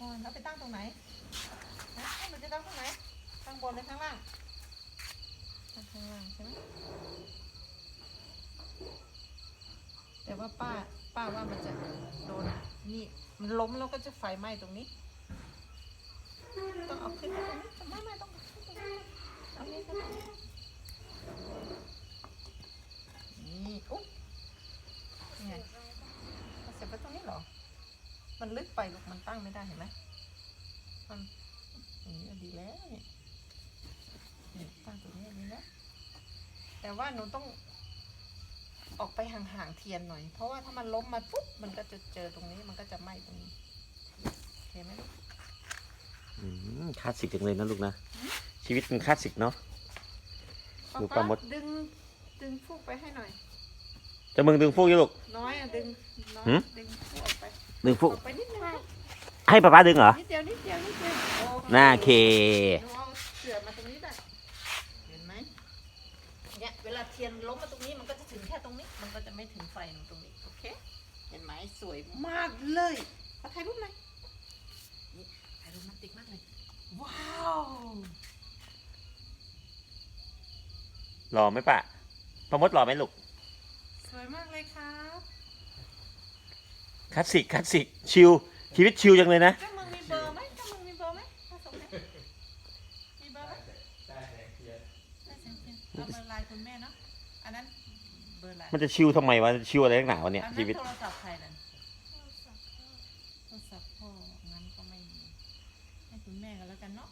อ่อนแล้วไปตั้งตรงไหนนะหนูจะตั้งตรงไหนข้างบนหรือข้างล่าง ตั้งข้างล่างใช่ไหมแต่ว่าป้าป้าว่ามันจะโดนนี่ มันล้มแล้วก็จะไฟไหม้ตรงนี้ ต้องเอาขึ้นตรงนี้ไม่ไม่ต้องเอาขึ้นตรงนี้เอานี้ขึ้นตรงนี้นี่อุ๊บนี่ไงเอาเสร็จไปตรงนี้เหรอ มันลึกไปลูกมันตั้งไม่ได้เห็นไหมมันอย่างนี้ก็ดีแล้วเนี่ยนี่ตั้งตรงนี้ดีแล้วแต่ว่าหนูต้องออกไปห่างๆเทียนหน่อย เพราะว่าถ้ามันล้มมาปุ๊บมันก็จะเจอตรงนี้มันก็จะไหม้ตรงนี้เห็นไหมลูกอืมคลาสสิกจังเลยนะลูกนะชีวิตมันคลาสสิกเนาะดูปลาหมดดึงดึงฟูกไปให้หน่อยจะมึงดึงฟูกยี่ลูกน้อยอะดึงน้อยหืมดึงฟูกออกไป ดึงฟูอกอกไปนิดนึงให้ป้าป้าดึงเหรอ นิดเดียวนิดเดียวนิดเดียวโอ้หน้าเค หนูเอาเสือมาตรงนี้ได้เห็นไหมเนี่ยเวลาเทียนล้มมาตรงนี้มันก็จะถึงแค่ตรงนี้ มันก็จะไม่ถึงไฟหนูตรงนี้โอเค เห็นไหมสวยมากเลยมาถ่ายรูปหน่อยนี่ถ่ายรูปมันติกมากเลย ว้าวรอไหมป้าป้ามดรอไหมลูก สวยมากเลยครับ คลาสสิกคลาสสิกชิลชีวิตชิลจังเลยนะเจ้ามึงมีเบอร์ไหมเจ้ามึงมีเบอร์ไหมผสมไหมมีเบอร์ไหมได้แสงเทียนเอาเบอร์ไลน์คุณแม่เนาะอันนั้นเบอร์ไลน์มันจะชิลทำไมวะชิลอะไรนักหนาวะเนี่ยอันชีนั้นวิตโทรศัพท์ใครนั่นโทรศัพท์พ่องั้นก็ไม่มีให้คุณแม่กันแล้วกันเนาะ